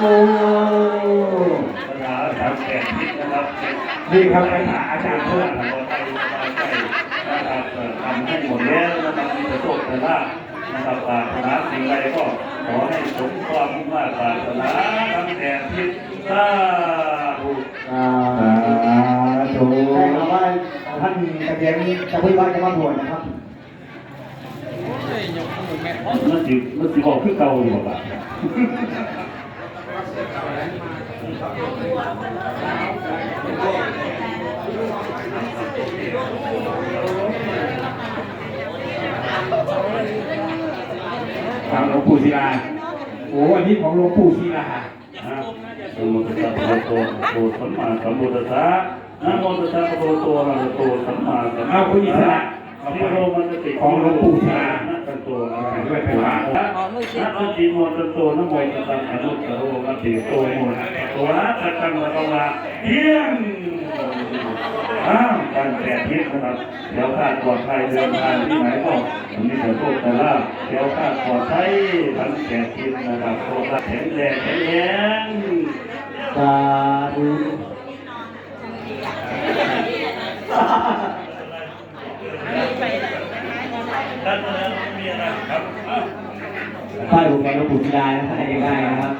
โอ้ปัญหาทางแก่ทิศนะครับนี่ครับไปหาอาจารย์เพื่ออนนเราใจสบายใจนะครับทำให้หมดแล้วนะครับมีแต่โชคแต่ลานะครับปรารถนาสิ่งใดก็ขอให้สมความมุ่งมั่นปรารถนาทั้งแก่ทิศสาธุอ่าถูกได้ข่าวว่าท่านกระเทียมจะพูดว่าจะมาบวชนะครับมันสิมันสิบอกคือเก่าอยู่ป่ะ ถามหลวงปู่ศิลา โอ้อันนี้ของหลวงปู่ศิลาสมุทสัพพะโตโตสัมมาสัมพุทธัสสะนะโมตัสสะภะคะวะโตอะโตสัมมาสัมพุทธัสสะ เอาคุณอิสระที่โรมันติของหลวงปู่ศิลานะตันโตอะระหะด้วยไปว่านะตันจีโมตันโตนะโมตัสสะอนุตตโรมัติโตโมนะตัวนะตัตังวะตวะเยี่ยมอ้าวการแปดทิศนะครับเดี๋ยวคาปลอดภัยเดินทางที่ไหนก็ผมีแต่โชคแต่ลาเดี๋ยวคาปลอดภัยทั้งแปดทิศนะครับโชคแข็งแรงแข็งแรง สาธุ ด้านนั้นมีอะไรครับ ป้าย บุกแกหลวงปู่ศิลาท่านใดได้นะครับ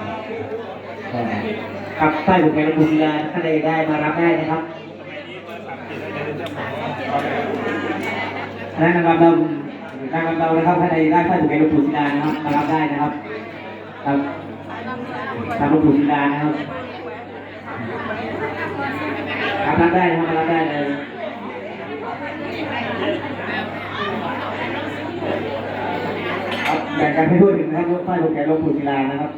ครับป้บุกแกหลวงปู่ศิลาท่านใดได้มารับได้นะครับนั่งนำเรานั่งนำเรานะครับท่านใดได้ป้บุกแกหลวงปู่ศิลานะครับมารับได้นะครับ ครับทางหลวงปู่ศิลานะครับครับได้นะครับรับได้เลยครับ แบ่งกันให้ด้วยหนึ่งนะครับป้ายบุกแกหลวงปู่ศิลานะครับ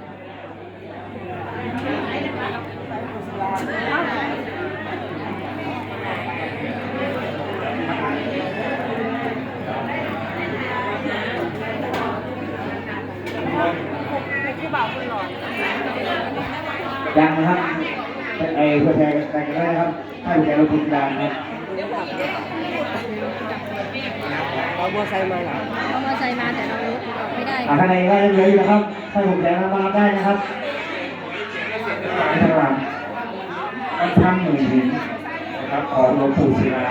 ยังนะครับไอ้เพื่อแทนกันได้นะครับให้แกเราพูดดังนะครับเอามอไซค์มาเหรอเอามอไซค์มาแต่เรารถออก ได้อ่าข้างในก็ยังเหลืออยู่นะครับให้ผมแทนมารับได้นะครับในทางหลังอันช่างหมื่นหินนะครับของหลวงปู่ศิลา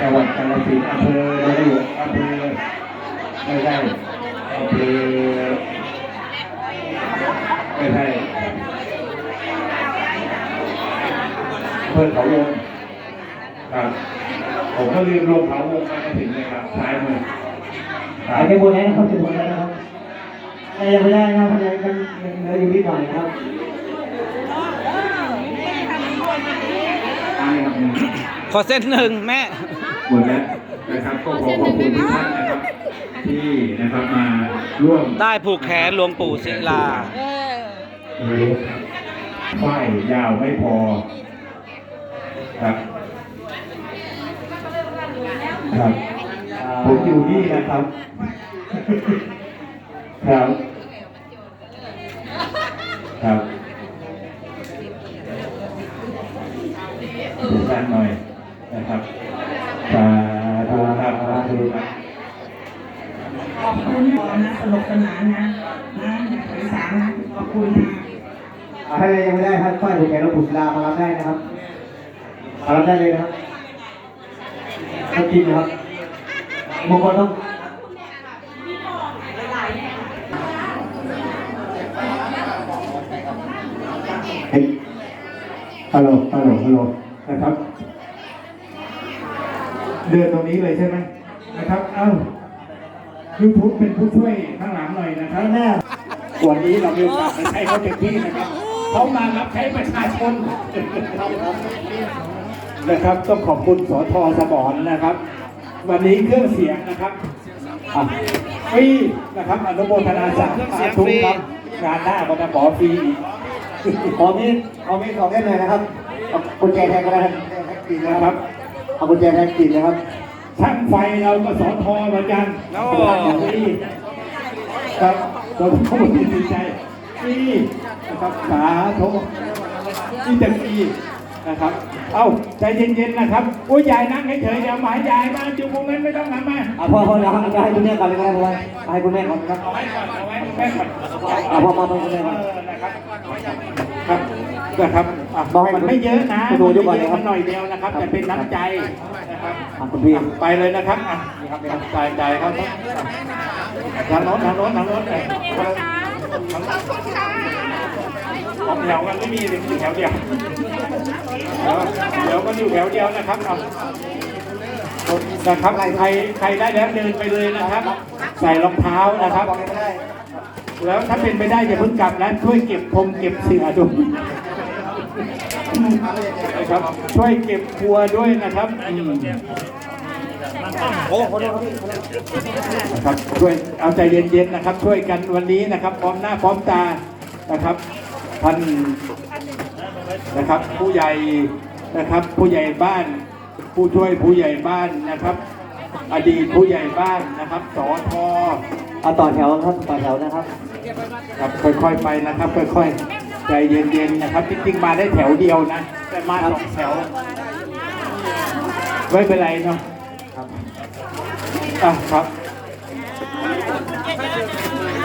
จังหวัดกาฬสินธุ์อำเภอเรือหลวงอำเภอไม่ได้อำเภอไม่ใช่อำเภอเขาวงครับผมก็ลืมลงเขาวงมาถึงเลยครับซ้ายมือ หายไปบนแล้วนะครับจะหมดแล้วนะครับแต่ยังไม่ได้นะครับเพราะยังยังยังเหลืออยู่นิดหน่อยนะครับตายครับขอเส้นหนึ่งแม่ หมดแล้วนะครับก็ขอขอบคุณทุกท่านนะครับ ที่นะครับมาร่วมได้ผูกแขนหลวงปู่ศิลาฝ้ายยาวไม่พอครับครับ ผมอยู่นี่นะครับครับ ครับดูสั้นหน่อยนะครับสาธุครับสาธุครับขอบคุณนะสนุกสนานนะนะอย่าถือสานะขอบคุณนะถ้ายังไม่ได้ท่านฝ้ายบุญแกนบุตรลามารับได้นะครับมารับได้เลยนะครับต้องกินนะครับ บางคนต้องเฮ้ยฮัลโหลฮัลโหลฮัลโหลนะครับ เดินตรงนี้เลยใช่ไหมนะครับ เอ้ายูทูบเป็นผู้ช่วยข้างหลังหน่อยนะครับแน่วันนี้เรามีโอกาสได้ใช้เขาเต็มที่นะครับเขามารับใช้ประชาชนนะครับต้องขอบคุณสอทอสมรนะครับ วันนี้เครื่องเสียงนะครับอะฟรีนะครับอนุโมทนาสาเครื่องเสียงธุฟรีครับงานหน้าก็จะขอฟรีอีกขอมีขอมีของได้เลยนะครับเอากุญแจแทนก็ได้แท็กซี่นะครับเอากุญแจแท็กซี่นะครับช่างไฟเราก็สอทอเหมือนกันโอ้ของฟรีครับเราต้องดีใจฟรีนะครับสาธุนี่จะฟรี นะครับ เอ้าใจเย็นๆนะครับอุ้ยยายนั่งเฉยๆเดี๋ยวหมายยายมาอยู่ตรงนั้นไม่ต้องมามาอะพ่อพ่อเดี๋ยวให้ให้คุณแม่ก่อนเลยก็ได้พ่อให้คุณแม่ก่อนครับเอาไว้ก่อนเอาไว้แม่ก่อนอะพ่อพ่อพ่อคุณแม่เอก่อนอนะครับครับนะครับอะบอกให้มันไม่เยอะนะคุณดูยกก่อนเลยครับมันหน่อยเดียวนะครับ แต่เป็นน้ำใจนะครับอะคุณพี่ไปเลยนะครับอะนี่ครับนี่ครับจ่ายจ่ายครับทางโน้นทางโน้นทางโน้นเลยของแถวกันไม่มีเลยมีแถวเดียว เดี๋ยวเดี๋ยวก็อยู่แถวเดียวนะครับเอานะครับใครใครได้แล้วเดินไปเลยนะครับ ใส่รองเท้านะครับ แล้วถ้าเป็นไปได้อย่าเพิ่งกลับนะช่วยเก็บพรมเก็บเสือด้วยนะครับช่วยเก็บครัวด้วยนะครับอืมโอ้ขอโทษครับพี่นะครับช่วยเอาใจเย็นๆนะครับ ช่วยกันวันนี้นะครับ พร้อมหน้าพร้อมตานะครับท่าน นะครับ ผู้ใหญ่นะครับ ผู้ใหญ่บ้าน ผู้ช่วยผู้ใหญ่บ้านนะครับ อดีตผู้ใหญ่บ้านนะครับสอทอเอาต่อแถวครับต่อแถวนะครับครับค่อยๆไปนะครับ ค่อยๆใจเย็นๆนะครับจริงๆมาได้แถวเดียวนะ แต่มาสองแถวไม่เป็นไรเนาะครับอะครับ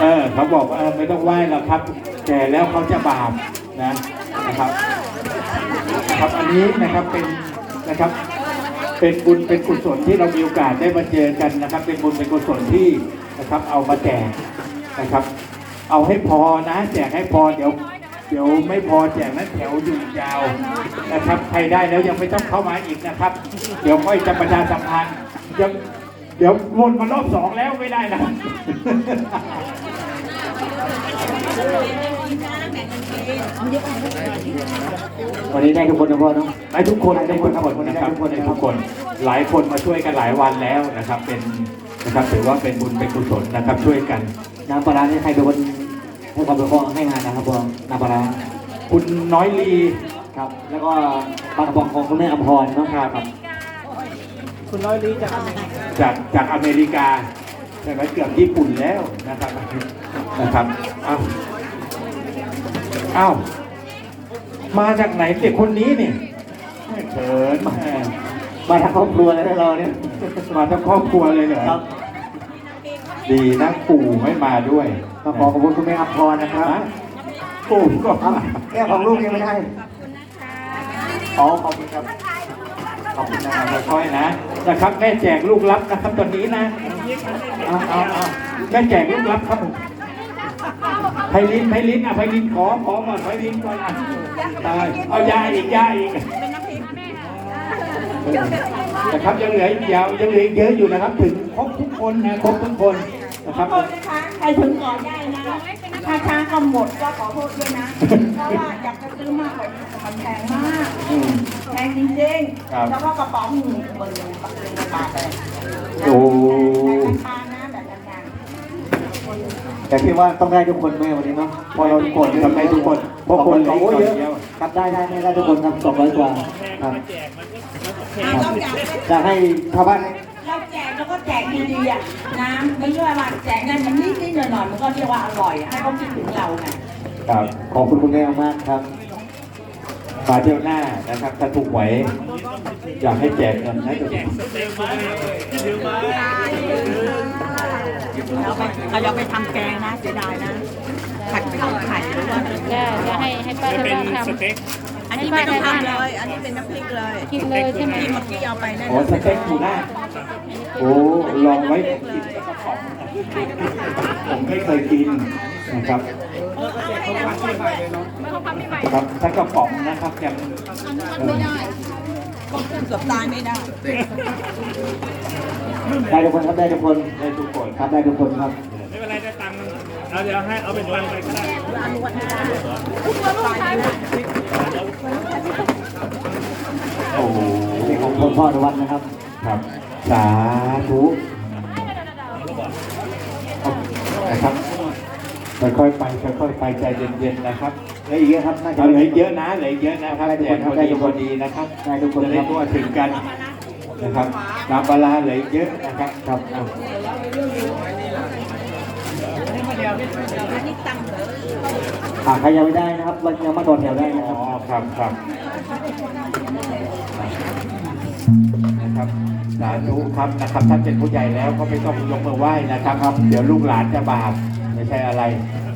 เออเขาบอกว่าเออไม่ต้องไหว้หรอกครับ แต่แล้วเขาจะบาปนะนะครับ ครับ อันนี้นะครับเป็นนะครับเป็นบุญเป็นกุศลที่เรามีโอกาสได้มาเจอกันนะครับ เป็นบุญเป็นกุศลที่นะครับ เอามาแจกนะครับ เอาให้พอนะแจกให้พอเดี๋ยวเดี๋ยวไม่พอแจกนั้นแถวอยู่ยาวนะครับใครได้แล้วยังไม่ต้องเข้ามาอีกนะครับ เดี๋ยวค่อยจะประชาสัมพันธ์ยังเดี๋ยววนมารอบสองแล้วไม่ได้นะ วันนี้ได้ทุกคนนะพ่อเนาะได้ทุกคนได้ทุกคนนะครับได้ทุกคน หลายคนมาช่วยกันหลายวันแล้วนะครับ เป็นนะครับถือว่าเป็นบุญเป็นกุศลนะครับช่วยกันน้ำปลาร้านี่ใครเป็นคนให้ความเป็นข้อให้งานนะครับพ่อน้ำปลาร้าคุณน้อยลีครับ แล้วก็ปลากระป๋องของคุณแม่อภรเนาะครับจากจากอเมริกาใช่ไหมเกือบญี่ปุ่นแล้วนะครับนะครับอ้าว อ้าวมาจากไหนเด็กคนนี้นี่เขินแหมมาทั้งครอบครัวเลยนะเราเนี่ย มาทั้งครอบครัวเลยเหรอครับ ดีนะปู่ไม่มาด้วยต้องขอขอบคุณคุณแม่อภรนะครับฮะปู่ก็ครับแก้วของลูกยังไม่ได้อ๋อขอบคุณครับ ขอบคุณนะครับค่อยๆนะ นะครับแม่แจกลูกรับนะครับตอนนี้นะเอาเอาเอาแม่แจกลูกรับครับ ไพลินไพลินอะไพลินขอขอก่อนไพลินก่อนอะตายเอายาอีกยาอีกนะครับยังเหลืออีกยาวยังเหลืออีกเยอะอยู่นะครับ ถึงครบทุกคนนะครบทุกคนนะครับขอโทษนะคะใครถึงก่อนได้นะถ้าช้าก็หมดก็ขอโทษด้วยนะเพราะว่าอยากจะซื้อมากกว่านี้แต่มันแพงมากอืมแพงจริงครับๆแล้วก็กระป๋องหนึ่งเบอร์หนึ่งปักเป็นราคาเลยโอ้ ราคานะแบบราคา แต่พี่ว่าต้องได้ทุกคนแม่วันนี้เนาะพอเราทุกคนทำได้ทุกคนเพราะคนเหลืออีกหน่อยเดียวครับได้ได้ได้ได้ทุกคนครับสองร้อยกว่าครับเราอยากอยากให้ชาวบ้านเราแจกแล้วก็แจกดีๆอะน้ำไม่ใช่ว่าแจกได้มันนิดๆหน่อยๆมันก็เรียกว่าอร่อยอะให้เขาคิดถึงเราไงครับขอบคุณคุณแม่มากครับมาเที่ยวหน้านะครับถ้าถูกหวยอยากให้แจกเงินให้กับเราไปเราไปทำแกงนะเสียดายนะผัดข้าวไข่หรือว่าจะจะให้ให้ป้าทำทำอันนี้ไม่ต้องทำเลย อันนี้เป็นน้ำพริกเลยกินเลยใช่ไหมที่เมื่อกี้เอาไปนั่นโอ้สเต็กถูน่าโอ้ลองไว้ผมกินสักกระป๋องผมไม่เคยกินนะครับครับสักกระป๋องนะครับยังเออเกือบตายไม่ได้ ได้ทุกคนครับได้ทุกคนได้ทุกคนครับได้ทุกคนครับไม่เป็นไรได้ตังค์เราเดี๋ยวให้เอาเป็นตังค์ไปก็ได้โอ้โหนี่ของคุณพ่ออนุวัฒน์นะครับครับสาธุนะครับค่อยๆไปค่อยๆไปใจเย็นๆนะครับเหลืออีกเยอะครับน่าจะเอาเหลือเยอะนะเหลือเยอะนะครับได้ทุกแจคนกครัพบอได้ดีทุกพคอนดีนะครับได้ทุกคนจะได้ครับทั่วถึงกัน นะครับน้ำปลาร้าเหลือเยอะนะครับครับเอาอ่าใครยังไม่ได้นะครับเรายังมาต่อแถวได้นะอ๋คอรับครับครับสาธุครับนะครับท่านเป็นผู้ใหญ่แล้วก็ไม่ต้องยกมือไหว้นะครับครับ เดี๋ยวลูกหลานจะบาปไม่ใช่อะไร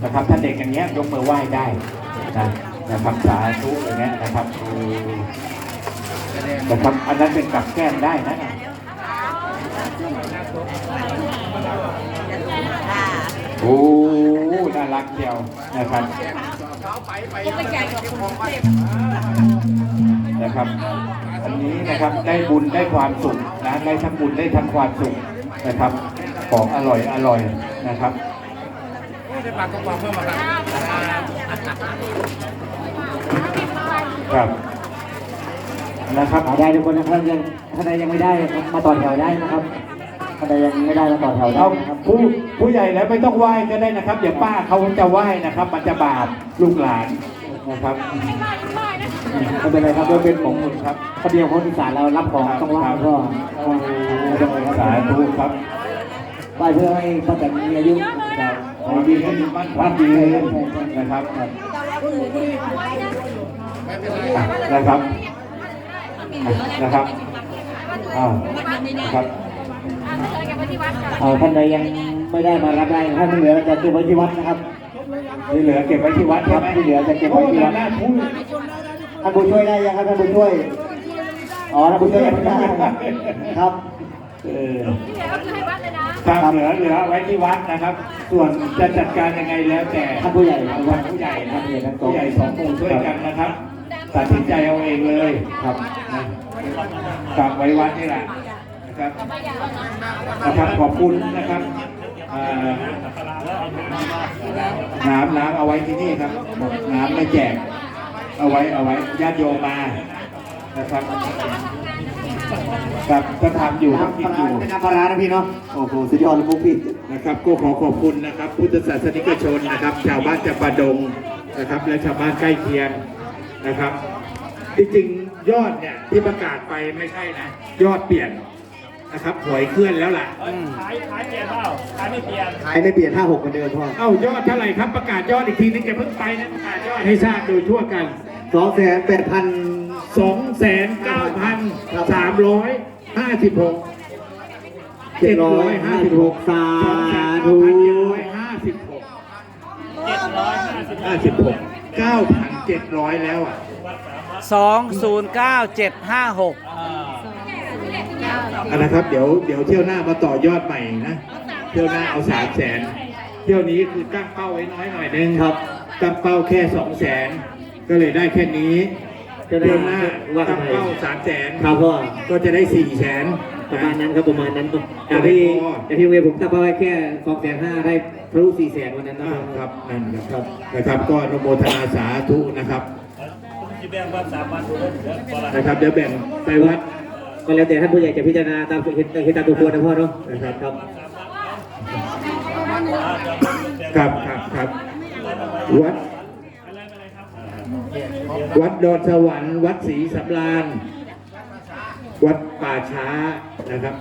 นะครับท่านเด็กอย่างเงี้ยยกมือไหว้ได้นะนะครับสาธุอย่างเงี้ยนะครับเออ นะครับ อันนั้นเป็นกับแก้มได้นะโอ้น่ารักเดียวนะครับนะครับ อันนี้นะครับได้บุญได้ความสุขนะได้ทั้งบุญได้ทั้งความสุขนะครับของอร่อยอร่อยนะครับครับ นะครับหาได้ทุกคนนะครับยังถ้าใดยังไม่ได้มาต่อแถวได้นะครับถ้าใดยังไม่ได้มาต่อแถวได้เอานะครับผู้ผู้ใหญ่แล้วไม่ต้องไหว้ก็ได้นะครับเดี๋ยวป้าเขาจะไหว้นะครับ มันจะบาปลูกหลานนะครับไม่เป็นไรครับด้วยเป็นของคุณครับพอดีของคนอีสานเรารับของต้องไหว้ก็ก็สาธุครับไหว้เพื่อให้ป้าแตนมีอายุครับขอดีให้มั่นคงดีนะครับนะครับ นะครับอ้าวนะครับเอาท่านใดยังไม่ได้มารับได้ท่านที่เหลือจะเก็บไว้ที่วัดนะครับที่เหลือเก็บไว้ที่วัดคใช่รับไหมที่เหลือจะเก็บไว้ที่วัดโอ้ยน่าพูดท่านผู้ช่วยได้ยังครับท่านผู้ช่วยอ๋อท่านผู้ช่วยยังไม่ได้ครับเออครับเหลือเหลือไว้ที่วัดนะครับ ส่วนจะจัดการยังไงแล้วแต่ท่านผู้ใหญ่วัวัดดผู้ใหญ่นะท่านผู้ใหญ่ทั้งสองผู้ใหญ่สองหมู่ช่วยกันนะครับ ตัดสินใจเอาเองเลยครับนะฝากไว้วัดนี่แหละนะครับนะครับขอบคุณนะครับอ่าน้ำน้ำเอาไว้ที่นี่ครับน้ำไม่แจก เอาไว้เอาไว้ญาติโยมมานะครับครับก็ทำอยู่ครับกินอยู่เป็นน้ำปลาร้านะพี่เนาะโอ้โหสุดยอดเลยพวกพี่นะครับก็ขอขอบคุณนะครับ พุทธศาสนิกชนนะครับ ชาวบ้านจำปาดงนะครับ และชาวบ้านใกล้เคียง นะครับ จริงๆยอดเนี่ยที่ประกาศไปไม่ใช่นะ ยอดเปลี่ยนนะครับหวยเคลื่อนแล้วล่ะ ขายขายเปลี่ยนเปล่าขายไม่เปลี่ยน ขายไม่เปลี่ยนห้าหกเหมือนเดิมพ่อเอ้ายอดเท่าไหร่ครับประกาศยอดอีกทีนึงแกเพิ่งไปนะประกาศยอดให้ทราบโดยทั่วกันสองแสนแปดพันสองแสนเก้าพันสามร้อยห้าสิบหกเจ็ดร้อยห้าสิบหกสาธุห้าสิบหกห้าสิบหกเก้าพัน เจ็ดร้อยแล้วอะสองศูนย์เก้าเจ็ดห้าหกอันนะครับ เดี๋ยวเดี๋ยวเที่ยวหน้ามาต่อยอดใหม่นะ เที่ยวหน้าเอาสามแสนเที่ยวนี้คือตั้งเป้าไว้น้อยหน่อยนึงครับตั้งเป้าแค่สองแสนก็เลยได้แค่นี้ เที่เที่ยยววหหน้าน้าว่ากัตั้นงไปเป้าสามแสนครับพ่อ ก็จะได้สี่แสน ประมาณนั้นครับประมาณนั้นแต่ที่แต่ที่เวรผมตั้งเป้าไว้แค่สองแสนห้าได้ทะลุสี่แสนวันนั้นนะอ่าคครัรับบนั่นครับนะครับก็อนุโมทนาสาธุนะครับที่แบ่งวันสามวันทุกคนเดี๋ยวพอละนะครับเดี๋ยวแบ่งไปวัด ก็แล้วแต่ท่านผู้ใหญ่จะพิจารณาตามเหตุเหตุตามตัวควรนะพ่อเนาะนะครับ ครับ ครับครับครับวัด วัดดอนสวรรค์ วัดศรีสำราญ วัดป่าช้านะครับ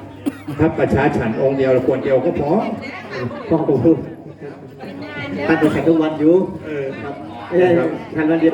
ถ้าป่าช้าฉันองค์เดียวควรเดียวก็พอพ่อผมท่านจะแข่งทุกวันอยู่เออครับไม่ใช่ทันวันเดียว